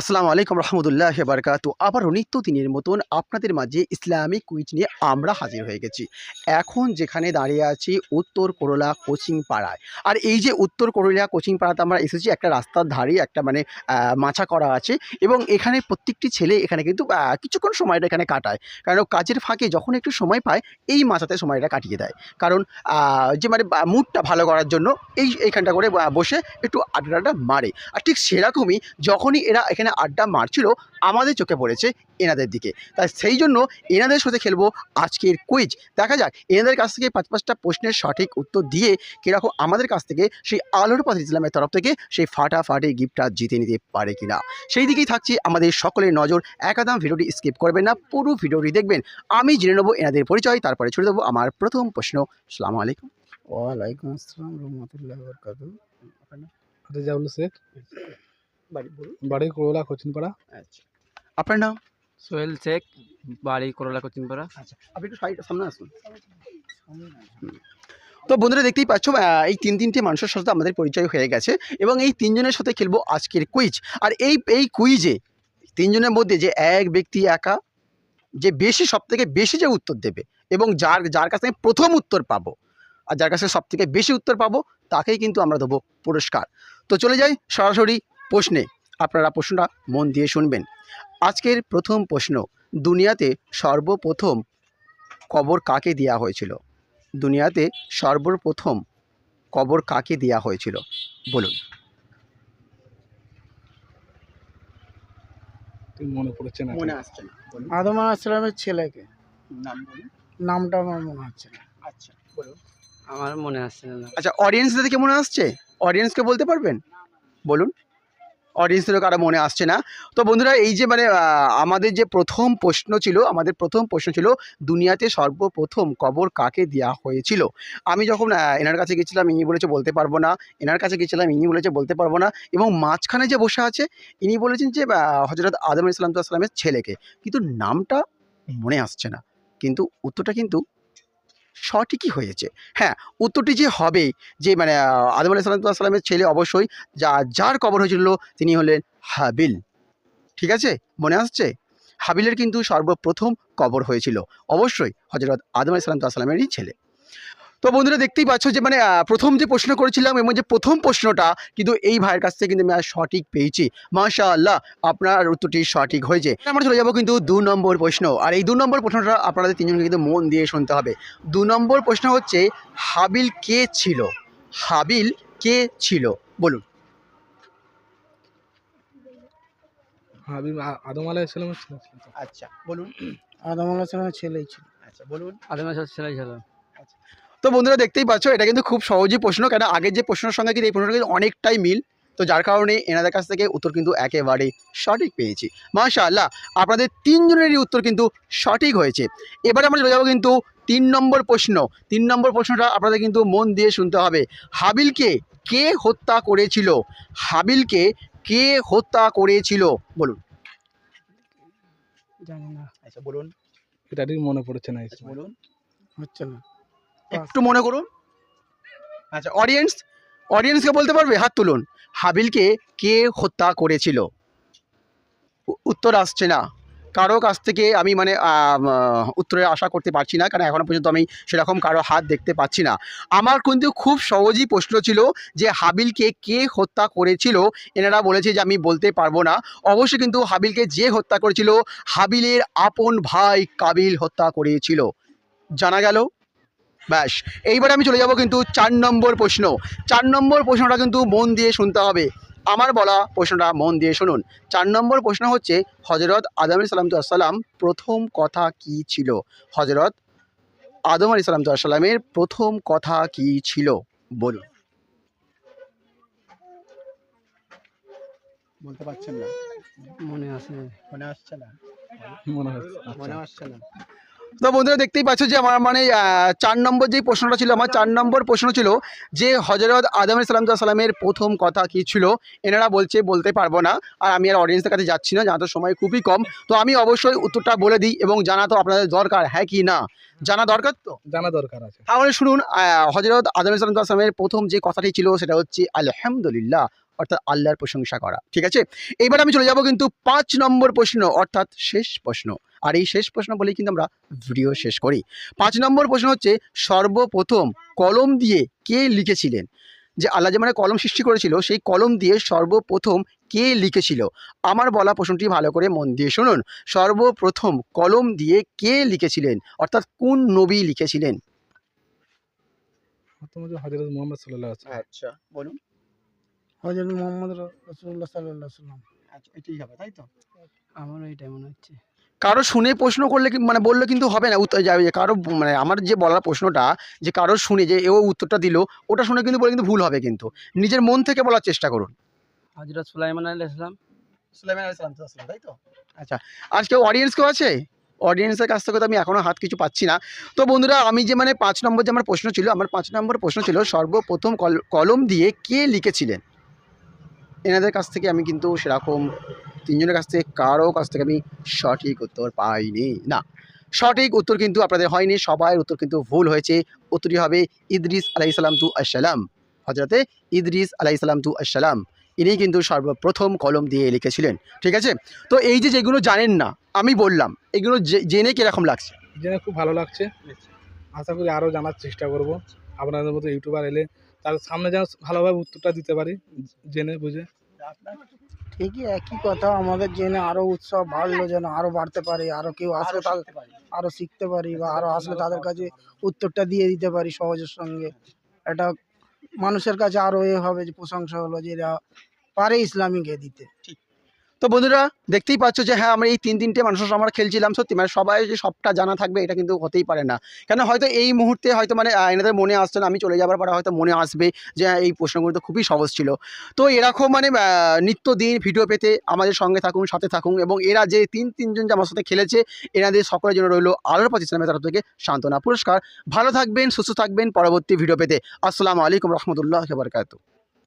আসসালামু আলাইকুম রহমতুল্লাহ বারকাতু। আবারও নিত্য দিনের মতন আপনাদের মাঝে ইসলামিক কুইজ নিয়ে আমরা হাজির হয়ে গেছি। এখন যেখানে দাঁড়িয়ে আছি উত্তর করলা কোচিং পাড়ায়। আর এই যে উত্তর করলা কোচিং পাড়াতে আমরা এসেছি, একটা রাস্তার ধারে একটা মানে মাছা করা আছে এবং এখানে প্রত্যেকটি ছেলে এখানে কিন্তু কিছুক্ষণ সময়টা এখানে কাটায়। কারণ কাজের ফাঁকে যখন একটু সময় পায়, এই মাছাতে সময়টা কাটিয়ে দেয়। কারণ যে মানে মুডটা ভালো করার জন্য এই, এইখানটা করে বসে একটু আড্ডাটা মারে। আর ঠিক সেরকমই যখনই এরা এখানে আড্ডা মারছিল, আমাদের চোখে পড়েছে এনাদের দিকে। তাই সেই জন্য এনাদের সাথে খেলব আজকের কুইজ দেখা যাক, এনাদের কাছ থেকে পাঁচ পাঁচটা প্রশ্নের সঠিক উত্তর দিয়ে কীরকম আমাদের কাছ থেকে সেই আলোর পথ ইসলামের তরফ থেকে সেই ফাটাফাটি গিফটটা জিতে নিতে পারে কিনা। সেই দিকেই থাকছে, আমাদের সকলের নজর একাদাম ভিডিওটি স্কিপ করবেন না, পুরো ভিডিওটি দেখবেন। আমি জেনে নেব এনাদের পরিচয়, তারপরে ছুড়ে দেবো আমার প্রথম প্রশ্ন। সালামু আলাইকুম। ওয়ালাইকুম আসসালাম, রহমতুল্লাহ বরকাত শেখ বাড়ি বলুন। বাড়ি করোলা কোচিনপাড়া। আচ্ছা। আপনার নাম? সোহেল শেখ বাড়ি করলা কোচিংপাড়া আচ্ছা আপনি একটু সাইড সামনে আসুন। তো বন্ধুরা দেখতেই পাচ্ছ এই তিন তিনটে মানুষের সাথে আমাদের পরিচয় হয়ে গেছে এবং এই তিনজনের সাথে খেলব আজকের কুইজ আর এই এই কুইজে তিনজনের মধ্যে যে এক ব্যক্তি একা যে বেশি সব থেকে বেশি যে উত্তর দেবে এবং যার যার কাছে আমি প্রথম উত্তর পাবো আর যার কাছে সব থেকে বেশি উত্তর পাবো তাকেই কিন্তু আমরা দেবো পুরস্কার। তো চলে যাই সরাসরি প্রশ্নে আপনারা প্রশ্নটা মন দিয়ে শুনবেন। আজকের প্রথম প্রশ্ন দুনিয়াতে সর্বপ্রথম কবর কাকে দেওয়া হয়েছিল? দুনিয়াতে সর্বপ্রথম কবর কাকে দেওয়া হয়েছিল? বলুন। মনে পড়ছে না? আসছে না। আদম আসলামের ছেলেকে। নাম বলুন। নামটা আমার মনে হচ্ছে না। আচ্ছা বলুন। আমার মনে আসছে না। আচ্ছা অডিয়েন্সদের থেকে মনে আসছে? অডিয়েন্সকে বলতে পারবেন? বলুন। অডিয়েন্সদেরও কারও মনে আসছে না। তো বন্ধুরা, এই যে মানে আমাদের যে প্রথম প্রশ্ন ছিল, আমাদের প্রথম প্রশ্ন ছিল, দুনিয়াতে সর্বপ্রথম কবর কাকে দেওয়া হয়েছিল? আমি যখন এনার কাছে গেছিলাম, ইনি বলেছে বলতে পারব না। এনার কাছে গেছিলাম, ইনি বলেছে বলতে পারব না। এবং মাঝখানে যে বসে আছে, ইনি বলেছেন যে হজরত আদম ইসলাম আসলামের ছেলেকে। কিন্তু নামটা মনে আসছে না। কিন্তু উত্তরটা কিন্তু সঠিকই হয়েছে। হ্যাঁ উত্তরটি যে হবে যে মানে আদম আলাহ সাল্লামের ছেলে অবশ্যই, যা, যার কবর হয়েছিল, তিনি হলেন হাবিল। ঠিক আছে? মনে আসছে? হাবিলের কিন্তু সর্বপ্রথম কবর হয়েছিল। অবশ্যই হজরত আদম আলাহ আসলামেরই ছেলে। তো বন্ধুরা দেখতেই পাচ্ছ যে মানে প্রথম যে প্রশ্ন করেছিলাম এবং যে প্রথম প্রশ্নটা কিন্তু এই ভাইয়ের কাছ থেকে কিন্তু আমি আজ সঠিক পেয়েছি। মাশা আল্লাহ আপনার উত্তরটি সঠিক হয়েছে। আমরা চলে যাব কিন্তু দু নম্বর প্রশ্ন। আর এই দু নম্বর প্রশ্নটা আপনাদের তিনজনকে কিন্তু মন দিয়ে শুনতে হবে। দু নম্বর প্রশ্ন হচ্ছে হাবিল কে ছিল? হাবিল কে ছিল? বলুন। হাবিব আদম ছেলে আচ্ছা বলুন। আদম আলাহ ইসলামের ছেলেই ছিল। আচ্ছা বলুন। আদমের সাথে ছেলে ছিল। তো বন্ধুরা দেখতেই পাচ্ছ এটা কিন্তু খুব সহজই প্রশ্ন কেন আগের যে প্রশ্নের সঙ্গে কিন্তু এই প্রশ্নটা কিন্তু অনেকটাই মিল। তো যার কারণে এনাদের কাছ থেকে উত্তর কিন্তু একেবারে সঠিক পেয়েছি। মাশাআল্লাহ আপনাদের তিনজনেরই উত্তর কিন্তু সঠিক হয়েছে। এবারে আমরা চলে যাব কিন্তু তিন নম্বর প্রশ্ন। তিন নম্বর প্রশ্নটা আপনাদের কিন্তু মন দিয়ে শুনতে হবে। হাবিলকে কে হত্যা করেছিল? হাবিলকে কে হত্যা করেছিল? বলুন। জানি না। আচ্ছা বলুন। এটা ঠিক মনে পড়ছে না বলুন। হচ্ছে না। একটু মনে করুন। আচ্ছা অডিয়েন্স অডিয়েন্সকে বলতে পারবে? হাত তুলুন। হাবিলকে কে হত্যা করেছিল? উত্তর আসছে না। কারও কাছ থেকে আমি মানে উত্তরের আশা করতে পারছি না, কারণ এখনও পর্যন্ত আমি সেরকম কারও হাত দেখতে পাচ্ছি না। আমার কিন্তু খুব সহজই প্রশ্ন ছিল যে হাবিলকে কে হত্যা করেছিল? এনারা বলেছে যে আমি বলতে পারব না। অবশ্যই কিন্তু হাবিলকে যে হত্যা করেছিল, হাবিলের আপন ভাই কাবিল হত্যা করেছিল। জানা গেল? ব্যাস। এইবারে আমি চলে যাব কিন্তু চার নম্বর প্রশ্ন। চার নম্বর প্রশ্নটা কিন্তু মন দিয়ে শুনতে হবে। আমার বলা প্রশ্নটা মন দিয়ে শুনুন। চার নম্বর প্রশ্ন হচ্ছে হজরত আদম আলী সালাম সাল্লাম প্রথম কথা কি ছিল? হজরত আদম আলী সালাম সাল্লামের প্রথম কথা কি ছিল? বলুন। বলতে পারছেন না? মনে আসে। মনে আসছে না। মনে। আসছে না। তো বন্ধুরা দেখতেই পাচ্ছ যে আমার মানে চার নম্বর যে প্রশ্নটা ছিল আমার চার নম্বর প্রশ্ন ছিল যে হজরত আদম সালাম সালামের প্রথম কথা কি ছিল? এনারা বলছে বলতে পারব না। আর আমি আর অডিয়েন্সের কাছে যাচ্ছি না জানাতে সময় খুবই কম। তো আমি অবশ্যই উত্তরটা বলে দিই এবং জানা তো আপনাদের দরকার হ্যাঁ কি না? জানা দরকার তো? জানা দরকার আছে। তাহলে শুনুন হজরত আদম সালাম আসলামের প্রথম যে কথাটি ছিল সেটা হচ্ছে আলহামদুলিল্লাহ অর্থাৎ আল্লাহর প্রশংসা করা। ঠিক আছে? এইবার আমি চলে যাব কিন্তু পাঁচ নম্বর প্রশ্ন অর্থাৎ শেষ প্রশ্ন। আর এই শেষ প্রশ্ন বলেই কিন্তু আমরা ভিডিও শেষ করি। পাঁচ নম্বর প্রশ্ন হচ্ছে সর্বপ্রথম কলম দিয়ে কে লিখেছিলেন? যে আল্লাহ যে মানে কলম সৃষ্টি করেছিল সেই কলম দিয়ে সর্বপ্রথম কে লিখেছিল? আমার বলা প্রশ্নটি ভালো করে মন দিয়ে শুনুন। সর্বপ্রথম কলম দিয়ে কে লিখেছিলেন? অর্থাৎ কোন নবী লিখেছিলেন? হজরত মোহাম্মদ সাল্লাহ আচ্ছা বলুন। হজরত মোহাম্মদ রসুল্লাহ সাল্লাহ সাল্লাম আচ্ছা এটাই হবে তাই তো? আমারও এটাই মনে হচ্ছে। কারও শুনে প্রশ্ন করলে কি- মানে বললে কিন্তু হবে না উত্তর যাবে। কারও মানে আমার যে বলার প্রশ্নটা যে কারও শুনে যে ও উত্তরটা দিল ওটা শুনে কিন্তু বলে কিন্তু ভুল হবে কিন্তু। নিজের মন থেকে বলার চেষ্টা করুন। হজরত সুলাইমান আলী ইসলাম সুলাইমান আল ইসলাম তাই তো? আচ্ছা আজ কেউ অডিয়েন্স কেউ আছে? অডিয়েন্সের কাছ থেকে তো আমি এখনও হাত কিছু পাচ্ছি না। তো বন্ধুরা আমি যে মানে পাঁচ নম্বর যে আমার প্রশ্ন ছিল আমার পাঁচ নম্বর প্রশ্ন ছিল সর্বপ্রথম কল- কলম দিয়ে কে লিখেছিলেন? এনাদের কাছ থেকে আমি কিন্তু সেরকম তিনজনের কাছ থেকে, কারও কাছ থেকে আমি সঠিক উত্তর পাইনি। না, সঠিক উত্তর কিন্তু আপনাদের হয়নি সবার উত্তর কিন্তু ভুল হয়েছে। উত্তরটি হবে ইদ্রিস আলাইসালাম তু আসসালাম হজরতে ইদ্রিস আলাইসালাম তু আসসালাম ইনি কিন্তু সর্বপ্রথম কলম দিয়ে লিখেছিলেন, ঠিক আছে? তো এই যে যেগুলো জানেন না, আমি বললাম, এগুলো জেনে কীরকম লাগছে? জেনে খুব ভালো লাগছে। আশা করি আরও জানার চেষ্টা করব। আপনাদের মতো ইউটিউবার এলে তার সামনে যেন ভালোভাবে উত্তরটা দিতে পারি, জেনে বুঝে। ঠিকই একই কথা আমাদের জেনে আরও উৎসব বাড়লো যেন আরও বাড়তে পারে আরও কেউ আসলে তাদের আরও শিখতে পারি বা আরও আসলে তাদের কাছে উত্তরটা দিয়ে দিতে পারি সহজের সঙ্গে। এটা মানুষের কাছে আরও এ হবে যে প্রশংসা হলো যে এরা পারে ইসলামিকে দিতে। তো বন্ধুরা দেখতেই পাচ্ছ যে হ্যাঁ আমরা এই তিন তিনটে মানুষের আমরা খেলছিলাম সত্যি মানে সবাই যে সবটা জানা থাকবে এটা কিন্তু হতেই পারে না। কেন হয়তো এই মুহূর্তে হয়তো মানে এনাদের মনে আসছে না আমি চলে যাবার পরে হয়তো মনে আসবে যে হ্যাঁ, এই প্রশ্নগুলো তো খুবই সহজ ছিল। তো এরকম মানে আহ, নিত্যদিন ভিডিও পেতে আমাদের সঙ্গে থাকুন সাথে থাকুন এবং এরা যে তিন তিনজন যে আমার সাথে খেলেছে এনাদের সকলের জন্য রইল আলোর ইসলামের তরফ থেকে সান্ত্বনা পুরস্কার। ভালো থাকবেন সুস্থ থাকবেন পরবর্তী ভিডিও পেতে। আসসালামু আলাইকুম রহমতুল্লাহ বারকাতু